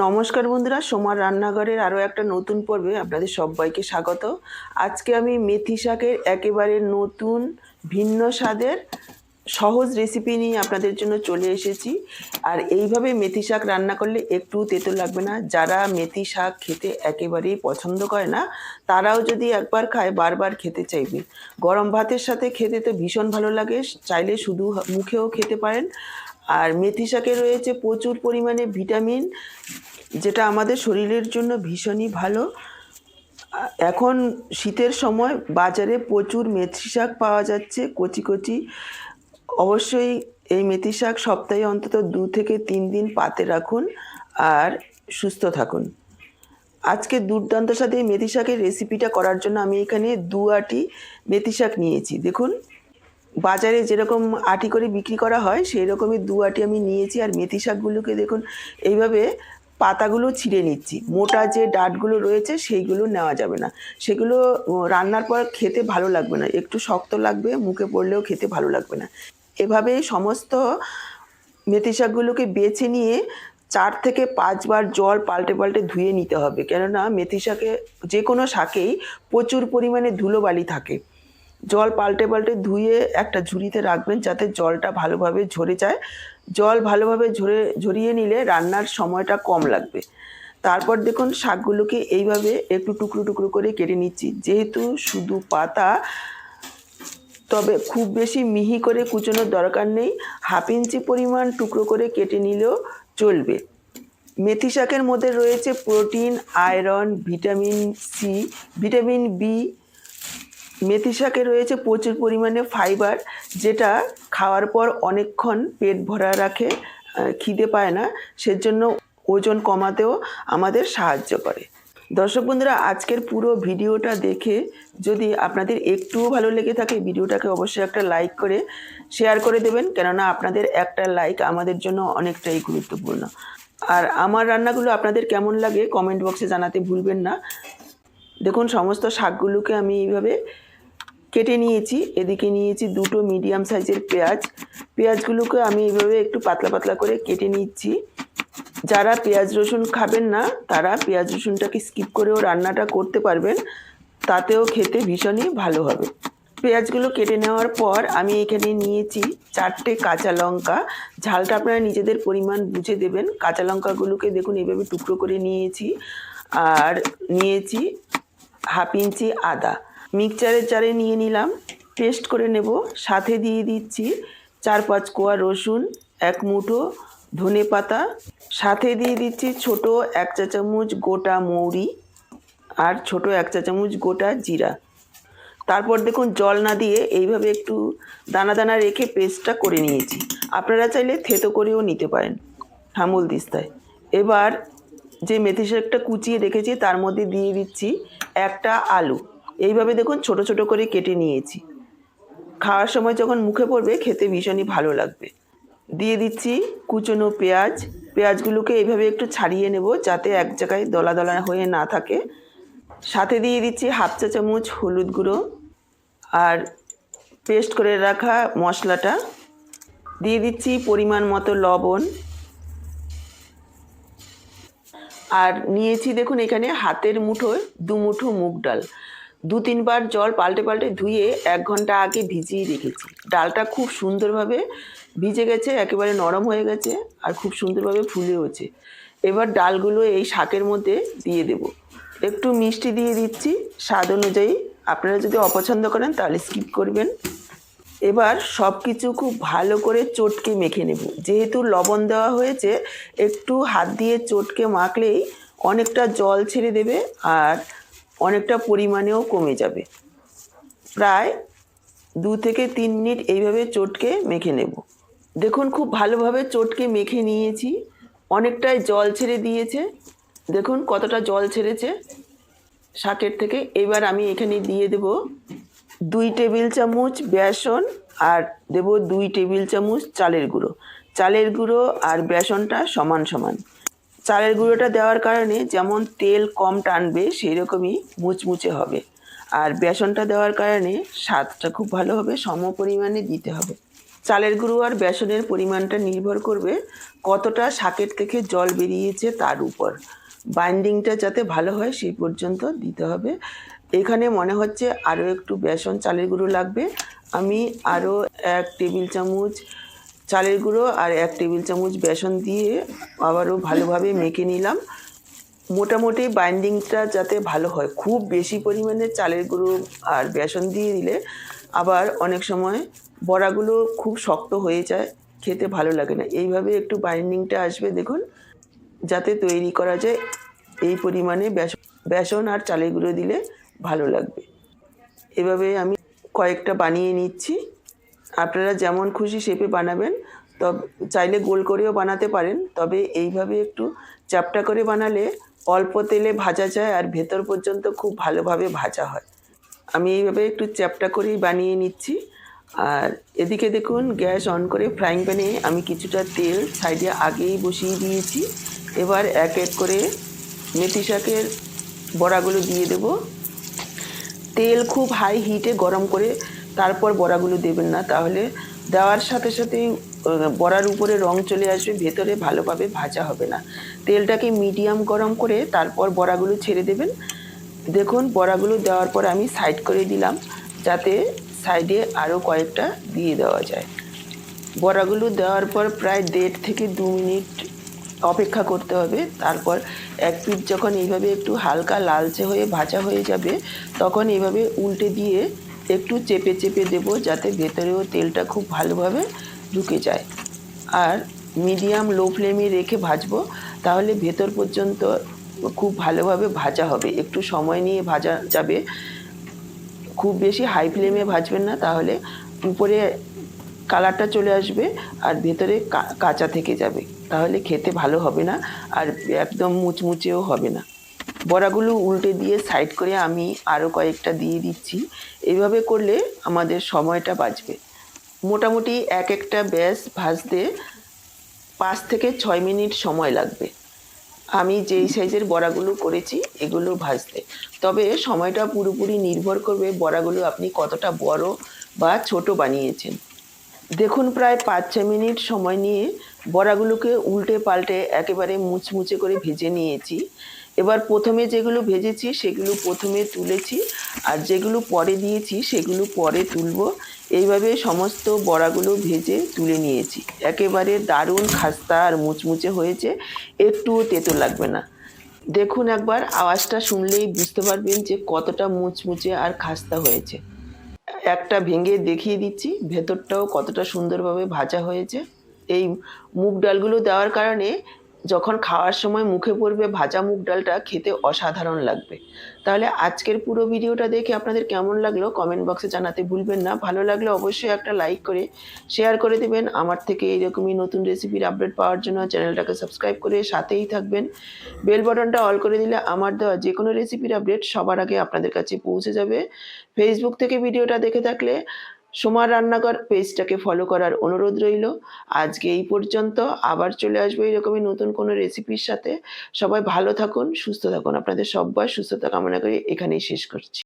নমস্কার বন্ধুরা, সোমার রান্নাঘরের আরও একটা নতুন পর্বে আপনাদের সবাইকে স্বাগত। আজকে আমি মেথি শাকের একেবারে নতুন, ভিন্ন স্বাদের, সহজ রেসিপি নিয়ে আপনাদের জন্য চলে এসেছি। আর এইভাবে মেথি শাক রান্না করলে একটু তেতো লাগবে না। যারা মেথি শাক খেতে একেবারেই পছন্দ করে না, তারাও যদি একবার খায়, বারবার খেতে চাইবে। গরম ভাতের সাথে খেতে তো ভীষণ ভালো লাগে, চাইলে শুধু মুখেও খেতে পারেন। আর মেথি শাকে রয়েছে প্রচুর পরিমাণে ভিটামিন, যেটা আমাদের শরীরের জন্য ভীষণই ভালো। এখন শীতের সময় বাজারে প্রচুর মেথি শাক পাওয়া যাচ্ছে, কচি কচি। অবশ্যই এই মেথি শাক সপ্তাহে অন্তত দু থেকে তিন দিন পাতে রাখুন আর সুস্থ থাকুন। আজকে দুর্দান্ত সাথে মেথি শাকের রেসিপিটা করার জন্য আমি এখানে দু আটি মেথি শাক নিয়েছি। দেখুন বাজারে যেরকম আটি করে বিক্রি করা হয় সেই রকমই দু আটি আমি নিয়েছি। আর মেথি শাকগুলোকে দেখুন, এইভাবে পাতাগুলো ছিঁড়ে নিচ্ছি। মোটা যে ডাঁটগুলো রয়েছে, সেইগুলো নেওয়া যাবে না। সেগুলো রান্নার পর খেতে ভালো লাগবে না। একটু শক্ত লাগবে, মুখে পড়লেও খেতে ভালো লাগবে না। এভাবে সমস্ত মেথি শাকগুলোকে বেছে নিয়ে চার থেকে পাঁচবার জল পাল্টে পাল্টে ধুয়ে নিতে হবে। কেননা, মেথি শাকে যে কোনো শাকেই প্রচুর পরিমাণে ধুলোবালি থাকে। জল পাল্টে পাল্টে ধুয়ে একটা ঝুড়িতে রাখবেন যাতে জলটা ভালোভাবে ঝরে যায়। জল ভালোভাবে ঝরে, ঝরিয়ে নিলে রান্নার সময়টা কম লাগবে। তারপর দেখুন শাকগুলোকে এইভাবে একটু টুকরো টুকরো করে কেটে নিচ্ছি। যেহেতু শুধু পাতা, তবে খুব বেশি মিহি করে কুচোনোর দরকার নেই। হাফ ইঞ্চি পরিমাণ টুকরো করে কেটে নিলেও চলবে। মেথি শাকের মধ্যে রয়েছে protein, iron, vitamin C, vitamin B মেথি শাকে রয়েছে প্রচুর পরিমাণে ফাইবার যেটা খাওয়ার পর অনেকক্ষণ পেট ভরা রাখে খিদে পায় না, সেজন্য ওজন কমাতেও আমাদের সাহায্য করে। দর্শক বন্ধুরা, আজকের পুরো ভিডিওটা দেখে যদি আপনাদের একটুও ভালো লেগে থাকে, ভিডিওটাকে অবশ্যই একটা লাইক করে শেয়ার করে দেবেন, কেননা আপনাদের একটা লাইক আমাদের জন্য অনেকটাই গুরুত্বপূর্ণ। আর আমার রান্নাগুলো আপনাদের কেমন লাগে কমেন্ট বক্সে জানাতে ভুলবেন না। দেখুন, সমস্ত শাকগুলোকে আমি এইভাবে কেটে নিয়েছি, এদিকে নিয়েছি দুটো মিডিয়াম সাইজের পেঁয়াজ। পেঁয়াজগুলোকে আমি এইভাবে একটু পাতলা পাতলা করে কেটে নিচ্ছি। যারা পেঁয়াজ রসুন খাবেন না, তারা পেঁয়াজ রসুনটাকে স্কিপ করেও রান্নাটা করতে পারবেন। তাতেও খেতে ভীষণই ভালো হবে। পেঁয়াজগুলো কেটে নেওয়ার পর আমি এখানে নিয়েছি চারটে কাঁচা লঙ্কা। ঝালটা আপনারা নিজেদের পরিমাণ বুঝে দেবেন। কাঁচা লঙ্কাগুলোকে দেখুন এইভাবে টুকরো করে নিয়েছি। আর নিয়েছি হাফ ইঞ্চি আদা। মিক্সচারের জারে নিয়ে নিলাম, পেস্ট করে নেব, সাথে দিয়ে দিচ্ছি চার পাঁচ কোয়া রসুন, এক মুঠো ধনে পাতা, সাথে দিয়ে দিচ্ছি ছোট এক চা চামচ গোটা মৌরি আর ছোট এক চা চামচ গোটা জিরা। তারপর দেখুন জল না দিয়ে এইভাবে একটু দানা দানা রেখে পেস্টটা করে নিয়েছি। আপনারা চাইলে থেতো করেও নিতে পারেন হামুল দিস্তায়। এবার যে মেথি শাকটা কুচিয়ে রেখেছি তার মধ্যে দিয়ে দিচ্ছি একটা আলু। এইভাবে দেখুন ছোট ছোট করে কেটে নিয়েছি। খাওয়ার সময় যখন মুখে পড়বে, খেতে ভীষণই ভালো লাগবে। দিয়ে দিচ্ছি কুচনো পেঁয়াজ। পেঁয়াজগুলোকে এইভাবে একটু ছাড়িয়ে নেব যাতে এক জায়গায় দলা দলা হয়ে না থাকে। সাথে দিয়ে দিচ্ছি হাফ চা চামচ হলুদ গুঁড়ো আর পেস্ট করে রাখা মশলাটা। দিয়ে দিচ্ছি পরিমাণ মতো লবণ। আর নিয়েছি দেখুন এখানে হাতের মুঠোয় দু মুঠো মুগ ডাল। দু তিনবার জল পাল্টে পাল্টে ধুয়ে এক ঘণ্টা আগে ভিজিয়ে রেখেছি। ডালটা খুব সুন্দরভাবে ভিজে গেছে, একেবারে নরম হয়ে গেছে আর খুব সুন্দরভাবে ফুলেওছে এবার ডালগুলো এই শাকের মধ্যে দিয়ে দেব। একটু মিষ্টি দিয়ে দিচ্ছি, স্বাদ অনুযায়ী। আপনারা যদি অপছন্দ করেন তাহলে স্কিপ করবেন। এবার সব কিছু খুব ভালো করে চটকে মেখে নেব। যেহেতু লবণ দেওয়া হয়েছে, একটু হাত দিয়ে চটকে মাখলেই অনেকটা জল ছেড়ে দেবে আর অনেকটা পরিমাণেও কমে যাবে। প্রায় দু থেকে তিন মিনিট এইভাবে চটকে মেখে নেব। দেখুন খুব ভালোভাবে চটকে মেখে নিয়েছি। অনেকটাই জল ছেড়ে দিয়েছে। দেখুন কতটা জল ছেড়েছে। শাকের থেকে এবার আমি এখানে দিয়ে দেব দুই টেবিল চামচ বেসন আর দেব দুই টেবিল চামচ চালের গুঁড়ো। চালের গুঁড়ো আর বেসনটা সমান সমান। চালের গুঁড়োটা দেওয়ার কারণে যেমন তেল কম টানবে সেই রকমই মুচমুচে হবে। আর বেসনটা দেওয়ার কারণে স্বাদটা খুব ভালো হবে, সম পরিমাণে দিতে হবে। চালের গুঁড়ো আর বেসনের পরিমাণটা নির্ভর করবে কতটা শাকের থেকে জল বেরিয়েছে তার উপর। বাইন্ডিংটা যাতে ভালো হয় সেই পর্যন্ত দিতে হবে। এখানে মনে হচ্ছে আরও একটু বেসন, চালের গুঁড়ো লাগবে। আমি আরও এক টেবিল চামচ চালের গুঁড়ো আর এক টেবিল চামচ বেসন দিয়ে আবারও ভালোভাবে মেখে নিলাম। মোটামুটি বাইন্ডিংটা যাতে ভালো হয়। খুব বেশি পরিমাণে চালের গুঁড়ো আর বেসন দিয়ে দিলে আবার অনেক সময় বড়াগুলো খুব শক্ত হয়ে যায়, খেতে ভালো লাগে না। এইভাবে একটু বাইন্ডিংটা আসবে দেখুন, যাতে তৈরি করা যায় এই পরিমাণে বেসন বেসন আর চালের গুঁড়ো দিলে ভালো লাগবে। এভাবে আমি কয়েকটা বানিয়ে নিচ্ছি। আপনারা যেমন খুশি শেপে বানাবেন, তবে চাইলে গোল করেও বানাতে পারেন, তবে এইভাবে একটু চ্যাপটা করে বানালে অল্প তেলে ভাজা যায় আর ভেতর পর্যন্ত খুব ভালোভাবে ভাজা হয়। আমি এইভাবে একটু চ্যাপটা করেই বানিয়ে নিচ্ছি। আর এদিকে দেখুন, গ্যাস অন করে ফ্রাইং প্যানে আমি কিছুটা তেল সাইডে আগেই বসিয়ে দিয়েছি। এবার এক এক করে মেথি শাকের বড়াগুলো দিয়ে দেবো। তেল খুব হাই হিটে গরম করে তারপর বড়াগুলো দেবেন না। তাহলে দেওয়ার সাথে সাথেই বড়ার উপরে রং চলে আসবে, ভেতরে ভালোভাবে ভাজা হবে না। তেলটাকে মিডিয়াম গরম করে তারপর বড়াগুলো ছেড়ে দেবেন। দেখুন, বড়াগুলো দেওয়ার পর আমি সাইড করে দিলাম, যাতে সাইডে আরও কয়েকটা দিয়ে দেওয়া যায়। বড়াগুলো দেওয়ার পর প্রায় দেড় থেকে দু মিনিট অপেক্ষা করতে হবে। তারপর এক পিঠ যখন এইভাবে একটু হালকা লালচে হয়ে ভাজা হয়ে যাবে, তখন এইভাবে উল্টে দিয়ে একটু চেপে চেপে দেব যাতে ভেতরেও তেলটা খুব ভালোভাবে ঢুকে যায়। আর মিডিয়াম লো ফ্লেমে রেখে ভাজবো, তাহলে ভেতর পর্যন্ত খুব ভালোভাবে ভাজা হবে। একটু সময় নিয়ে ভাজা যাবে। খুব বেশি হাই ফ্লেমে ভাজবেন না, তাহলে উপরে কালারটা চলে আসবে আর ভেতরে কাঁচা থেকে যাবে। তাহলে খেতে ভালো হবে না আর একদম মুচমুচেও হবে না। বড়াগুলো উল্টে দিয়ে সাইড করে আমি আরও কয়েকটা দিয়ে দিচ্ছি। এইভাবে করলে আমাদের সময়টা বাঁচবে। মোটামুটি এক একটা ব্যাস ভাজতে পাঁচ থেকে ছয় মিনিট সময় লাগবে। আমি যেই সাইজের বড়াগুলো করেছি, এগুলো ভাজতে। তবে সময়টা পুরোপুরি নির্ভর করবে বড়াগুলো আপনি কতটা বড় বা ছোট বানিয়েছেন। দেখুন, প্রায় পাঁচ ছ মিনিট সময় নিয়ে বড়াগুলোকে উল্টে পাল্টে একেবারে মুচমুচে করে ভেজে নিয়েছি। এবার প্রথমে যেগুলো ভেজেছি, সেগুলো প্রথমে তুলেছি আর যেগুলো পরে দিয়েছি, সেগুলো পরে তুলব। এইভাবে সমস্ত বড়াগুলো ভেজে তুলে নিয়েছি। একেবারে দারুণ খাস্তা আর মুচমুচে হয়েছে। একটুও তেতো লাগবে না। দেখুন একবার, আওয়াজটা শুনলেই বুঝতে পারবেন যে কতটা মুচমুচে আর খাস্তা হয়েছে। একটা ভেঙে দেখিয়ে দিচ্ছি, ভেতরটাও কতটা সুন্দরভাবে ভাজা হয়েছে। এই মুগ ডালগুলো দেওয়ার কারণে যখন খাওয়ার সময় মুখে পড়বে ভাজা মুগ ডালটা, খেতে অসাধারণ লাগবে। তাহলে আজকের পুরো ভিডিওটা দেখে আপনাদের কেমন লাগল কমেন্ট বক্সে জানাতে ভুলবেন না। ভালো লাগলে অবশ্যই একটা লাইক করে, শেয়ার করে দেবেন। আমার থেকে এইরকমই নতুন রেসিপির আপডেট পাওয়ার জন্য চ্যানেলটাকে সাবস্ক্রাইব করে সাথেই থাকবেন। বেল বাটনটা অল করে দিলে আমার দেওয়া যে কোনো রেসিপির আপডেট সবার আগে আপনাদের কাছে পৌঁছে যাবে। ফেসবুক থেকে ভিডিওটা দেখে থাকলে সোমার রান্নাঘর পেজটাকে ফলো করার অনুরোধ রইল। আজকে এই পর্যন্ত আবার চলে আসব এরকমই নতুন কোনো রেসিপির সাথে। সবাই ভালো থাকুন, সুস্থ থাকুন। আপনাদের সব্বার সুস্থতা কামনা করে এখানেই শেষ করছি।